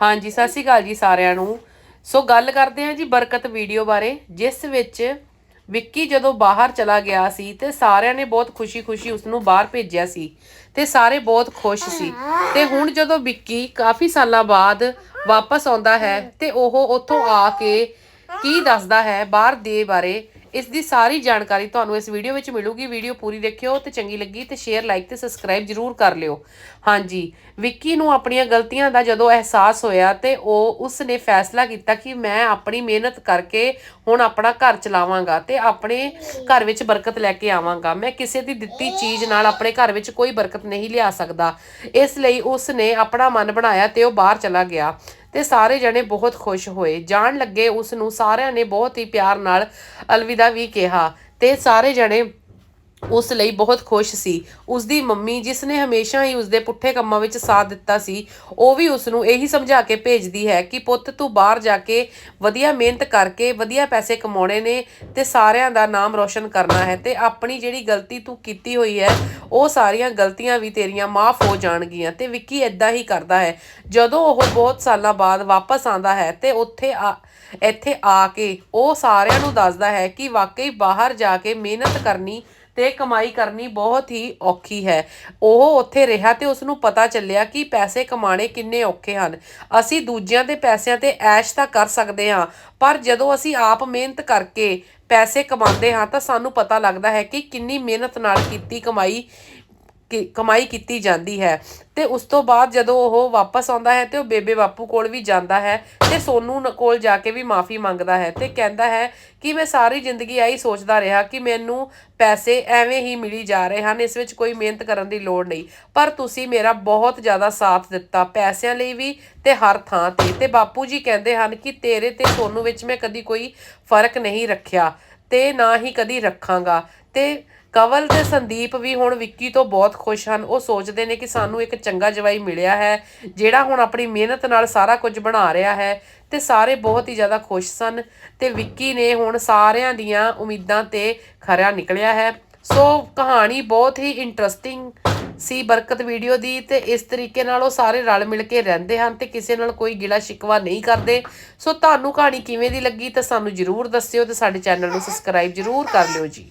ਹਾਂਜੀ, ਸਤਿ ਸ਼੍ਰੀ ਅਕਾਲ ਜੀ ਸਾਰਿਆਂ ਨੂੰ। ਸੋ ਗੱਲ ਕਰਦੇ ਹਾਂ ਜੀ ਬਰਕਤ ਵੀਡੀਓ ਬਾਰੇ, ਜਿਸ ਵਿੱਚ ਵਿੱਕੀ ਜਦੋਂ ਬਾਹਰ ਚਲਾ ਗਿਆ ਸੀ ਤੇ ਸਾਰਿਆਂ ਨੇ ਬਹੁਤ ਖੁਸ਼ੀ-ਖੁਸ਼ੀ ਉਸ ਨੂੰ ਬਾਹਰ ਭੇਜਿਆ ਸੀ ਤੇ ਸਾਰੇ ਬਹੁਤ ਖੁਸ਼ ਸੀ। ਤੇ ਹੁਣ ਜਦੋਂ ਵਿੱਕੀ ਕਾਫੀ ਸਾਲਾਂ ਬਾਅਦ ਵਾਪਸ ਆਉਂਦਾ ਹੈ ਤੇ ਉਹ ਉੱਥੋਂ ਆ ਕੇ ਕੀ ਦੱਸਦਾ ਹੈ ਬਾਹਰ ਦੇ ਬਾਰੇ ਇਸ ਦੀ ਸਾਰੀ ਜਾਣਕਾਰੀ ਤੁਹਾਨੂੰ ਇਸ ਵੀਡੀਓ ਵਿੱਚ ਮਿਲੂਗੀ। ਵੀਡੀਓ ਪੂਰੀ ਦੇਖਿਓ ਤੇ ਚੰਗੀ ਲੱਗੀ ਤੇ ਸ਼ੇਅਰ ਲਾਈਕ ਤੇ ਸਬਸਕ੍ਰਾਈਬ ਜਰੂਰ ਕਰ ਲਿਓ। ਹਾਂਜੀ, ਵਿੱਕੀ ਨੂੰ ਆਪਣੀਆਂ ਗਲਤੀਆਂ ਦਾ ਜਦੋਂ ਅਹਿਸਾਸ ਹੋਇਆ ਤੇ ਉਹ ਉਸ ਨੇ ਫੈਸਲਾ ਕੀਤਾ ਕਿ ਮੈਂ ਆਪਣੀ ਮਿਹਨਤ ਕਰਕੇ ਹੁਣ ਆਪਣਾ ਘਰ ਚਲਾਵਾਂਗਾ ਤੇ ਆਪਣੇ ਘਰ ਵਿੱਚ ਬਰਕਤ ਲੈ ਕੇ ਆਵਾਂਗਾ। ਮੈਂ ਕਿਸੇ ਦੀ ਦਿੱਤੀ ਚੀਜ਼ ਨਾਲ ਆਪਣੇ ਘਰ ਵਿੱਚ ਕੋਈ ਬਰਕਤ ਨਹੀਂ ਲਿਆ ਸਕਦਾ। ਇਸ ਲਈ ਉਸ ਨੇ ਆਪਣਾ ਮਨ ਬਣਾਇਆ ਤੇ ਉਹ ਬਾਹਰ ਚਲਾ ਗਿਆ। ਤੇ ਸਾਰੇ ਜਣੇ ਬਹੁਤ ਖੁਸ਼ ਹੋਏ। ਜਾਣ ਲੱਗੇ ਉਸ ਨੂੰ ਸਾਰਿਆਂ ਨੇ ਬਹੁਤ ਹੀ ਪਿਆਰ ਨਾਲ ਅਲਵਿਦਾ ਵੀ ਕਿਹਾ ਤੇ ਸਾਰੇ ਜਣੇ ਉਸ ਲਈ ਬਹੁਤ ਖੁਸ਼ ਸੀ। ਉਸ ਦੀ ਮੰਮੀ, ਜਿਸ ਨੇ ਹਮੇਸ਼ਾ ਹੀ ਉਸ ਦੇ ਪੁੱਠੇ ਕੰਮਾਂ ਵਿੱਚ ਸਾਥ ਦਿੱਤਾ ਸੀ, ਉਹ ਵੀ ਉਸ ਨੂੰ ਇਹੀ ਸਮਝਾ ਕੇ ਭੇਜਦੀ ਹੈ ਕਿ ਪੁੱਤ, ਤੂੰ ਬਾਹਰ ਜਾ ਕੇ ਵਧੀਆ ਮਿਹਨਤ ਕਰਕੇ ਵਧੀਆ ਪੈਸੇ ਕਮਾਉਣੇ ਨੇ ਤੇ ਸਾਰਿਆਂ ਦਾ ਨਾਮ ਰੋਸ਼ਨ ਕਰਨਾ ਹੈ ਤੇ ਆਪਣੀ ਜਿਹੜੀ ਗਲਤੀ ਤੂੰ ਕੀਤੀ ਹੋਈ ਹੈ, ਉਹ ਸਾਰੀਆਂ ਗਲਤੀਆਂ ਵੀ ਤੇਰੀਆਂ ਮਾਫ ਹੋ ਜਾਣਗੀਆਂ। ਤੇ ਵਿੱਕੀ ਇਦਾਂ ਹੀ ਕਰਦਾ ਹੈ। ਜਦੋਂ ਉਹ ਬਹੁਤ ਸਾਲਾਂ ਬਾਅਦ ਵਾਪਸ ਆਂਦਾ ਹੈ ਤੇ ਉੱਥੇ ਆ, ਇੱਥੇ ਆ ਕੇ ਉਹ ਸਾਰਿਆਂ ਨੂੰ ਦੱਸਦਾ ਹੈ ਕਿ ਵਾਕਈ ਬਾਹਰ ਜਾ ਕੇ ਮਿਹਨਤ ਕਰਨੀ ਤੇ ਕਮਾਈ ਕਰਨੀ ਬਹੁਤ ਹੀ ਔਖੀ ਹੈ। ਉਹ ਉੱਥੇ ਰਿਹਾ ਤੇ ਉਸ ਨੂੰ ਪਤਾ ਚੱਲਿਆ ਕਿ ਪੈਸੇ ਕਮਾਣੇ ਕਿੰਨੇ ਔਖੇ ਹਨ। ਅਸੀਂ ਦੂਜਿਆਂ ਦੇ ਪੈਸਿਆਂ ਤੇ ਐਸ਼ ਤਾਂ ਕਰ ਸਕਦੇ ਹਾਂ, ਪਰ ਜਦੋਂ ਅਸੀਂ ਆਪ ਮਿਹਨਤ ਕਰਕੇ ਪੈਸੇ ਕਮਾਉਂਦੇ ਹਾਂ ਤਾਂ ਸਾਨੂੰ ਪਤਾ ਲੱਗਦਾ ਹੈ ਕਿ ਕਿੰਨੀ ਮਿਹਨਤ ਨਾਲ ਕੀਤੀ ਕਮਾਈ ਕਮਾਈ ਕੀਤੀ ਜਾਂਦੀ ਹੈ। ਤੇ ਉਸ ਤੋਂ ਬਾਅਦ ਜਦੋਂ ਉਹ ਵਾਪਸ ਆਉਂਦਾ ਹੈ ਤੇ ਉਹ ਬੇਬੇ ਬਾਪੂ ਕੋਲ ਵੀ ਜਾਂਦਾ ਹੈ ਤੇ ਸੋਨੂ ਕੋਲ ਜਾ ਕੇ ਵੀ ਮਾਫੀ ਮੰਗਦਾ ਹੈ ਤੇ ਕਹਿੰਦਾ ਹੈ ਕਿ ਮੈਂ ਸਾਰੀ ਜ਼ਿੰਦਗੀ ਆਹੀ ਸੋਚਦਾ ਰਿਹਾ ਕਿ ਮੈਨੂੰ ਪੈਸੇ ਐਵੇਂ ਹੀ ਮਿਲੀ ਜਾ ਰਹੇ ਹਨ, ਇਸ ਵਿੱਚ ਕੋਈ ਮਿਹਨਤ ਕਰਨ ਦੀ ਲੋੜ ਨਹੀਂ। ਪਰ ਤੁਸੀਂ ਮੇਰਾ ਬਹੁਤ ਜ਼ਿਆਦਾ ਸਾਥ ਦਿੱਤਾ, ਪੈਸਿਆਂ ਲਈ ਵੀ ਤੇ ਹਰ ਥਾਂ ਤੇ। ਤੇ ਬਾਪੂ ਜੀ ਕਹਿੰਦੇ ਹਨ ਕਿ ਤੇਰੇ ਤੇ ਸੋਨੂ ਵਿੱਚ ਮੈਂ ਕਦੀ ਕੋਈ ਫ਼ਰਕ ਨਹੀਂ ਰੱਖਿਆ ਤੇ ਨਾ ਹੀ ਕਦੀ ਰੱਖਾਂਗਾ। ਤੇ ਕਵਲ ਤੇ ਸੰਦੀਪ ਵੀ ਹੁਣ ਵਿੱਕੀ ਤੋਂ ਬਹੁਤ ਖੁਸ਼ ਹਨ। ਉਹ ਸੋਚਦੇ ਨੇ ਕਿ ਸਾਨੂੰ ਇੱਕ ਚੰਗਾ ਜਵਾਈ ਮਿਲਿਆ ਹੈ, ਜਿਹੜਾ ਹੁਣ ਆਪਣੀ ਮਿਹਨਤ ਨਾਲ ਸਾਰਾ ਕੁਝ ਬਣਾ ਰਿਹਾ ਹੈ ਤੇ ਸਾਰੇ ਬਹੁਤ ਹੀ ਜ਼ਿਆਦਾ ਖੁਸ਼ ਸਨ ਤੇ ਵਿੱਕੀ ਨੇ ਹੁਣ ਸਾਰਿਆਂ ਦੀਆਂ ਉਮੀਦਾਂ ਤੇ ਖਰਾ ਨਿਕਲਿਆ ਹੈ। ਸੋ ਕਹਾਣੀ ਬਹੁਤ ਹੀ ਇੰਟਰਸਟਿੰਗ ਸੀ ਬਰਕਤ ਵੀਡੀਓ ਦੀ ਤੇ ਇਸ ਤਰੀਕੇ ਨਾਲ ਉਹ ਸਾਰੇ ਰਲ ਮਿਲ ਕੇ ਰਹਿੰਦੇ ਹਨ ਤੇ ਕਿਸੇ ਨਾਲ ਕੋਈ ਗਿਲਾ ਸ਼ਿਕਵਾ ਨਹੀਂ ਕਰਦੇ। ਸੋ ਤੁਹਾਨੂੰ ਕਹਾਣੀ ਕਿਵੇਂ ਦੀ ਲੱਗੀ ਤਾਂ ਸਾਨੂੰ ਜਰੂਰ ਦੱਸਿਓ ਤੇ ਸਾਡੇ ਚੈਨਲ ਨੂੰ ਸਬਸਕ੍ਰਾਈਬ ਜਰੂਰ ਕਰ ਲਿਓ ਜੀ।